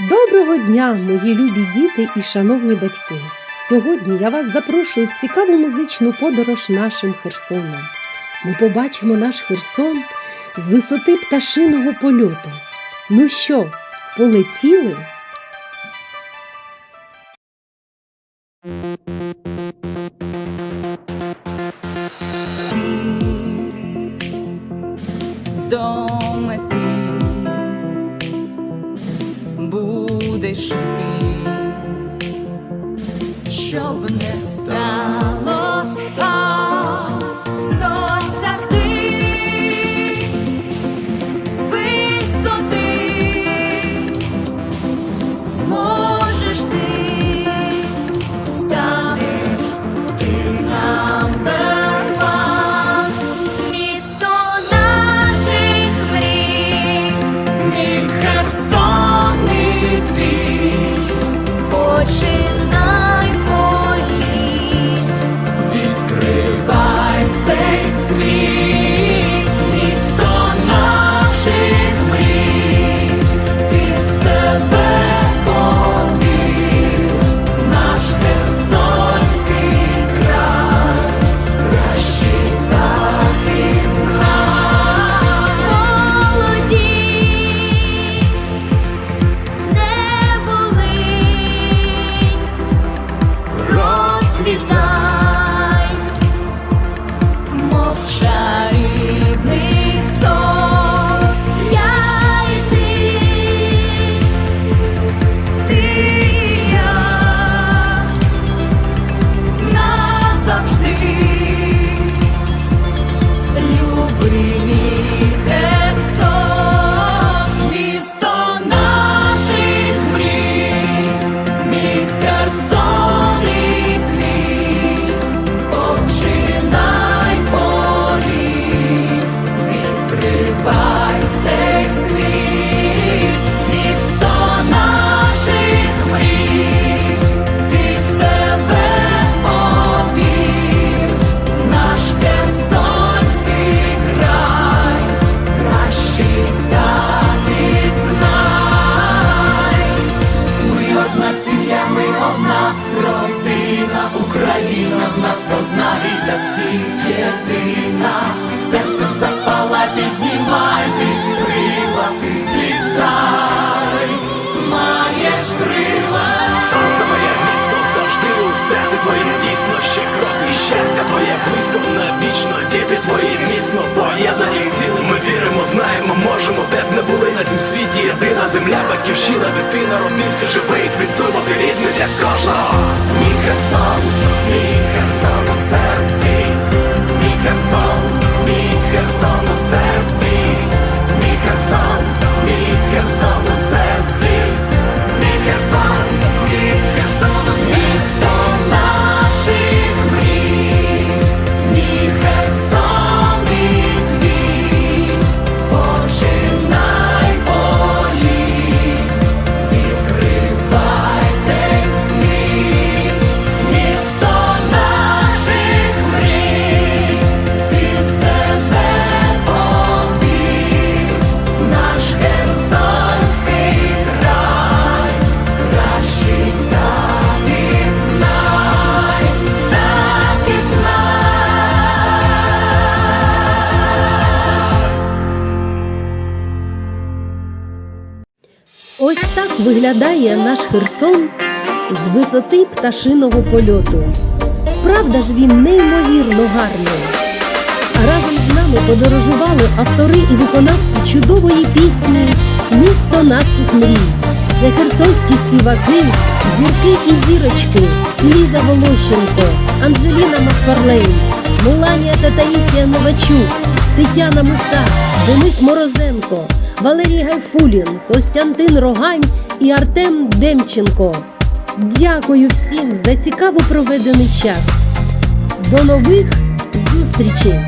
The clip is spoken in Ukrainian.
Доброго дня, мої любі діти і шановні батьки! Сьогодні я вас запрошую в цікаву музичну подорож нашим Херсоном. Ми побачимо наш Херсон з висоти пташиного польоту. Ну що, полетіли? Number one. Місто наших мрій, мій Херсон і твій, Rita. Для всіх єдина. Серцем запала, піднімай, відкрила, ти злітай, маєш крила. Сонце моє місто завжди у серці твоє дійсно ще крок і щастя твоє близько навічно. Діти твої міцно поєднані цілим. Ми віримо, знаємо, можемо, де б не були на цім світі. Єдина земля, батьківщина, дитина родився живий. Твій думок рідний для кожного. Херсон, Ось так виглядає наш Херсон з висоти пташиного польоту. Правда ж він неймовірно гарний. А разом з нами подорожували автори і виконавці чудової пісні Місто наших мрій. Це херсонські співаки, зірки і зірочки, Ліза Волощенко, Анжеліна Макфарлейн, Меланія та Таїсія Новачук, Тетяна Миса, Денис Морозенко, Валерій Гайфулін, Костянтин Рогань і Артем Демченко. Дякую всім за цікаво проведений час. До нових зустрічей!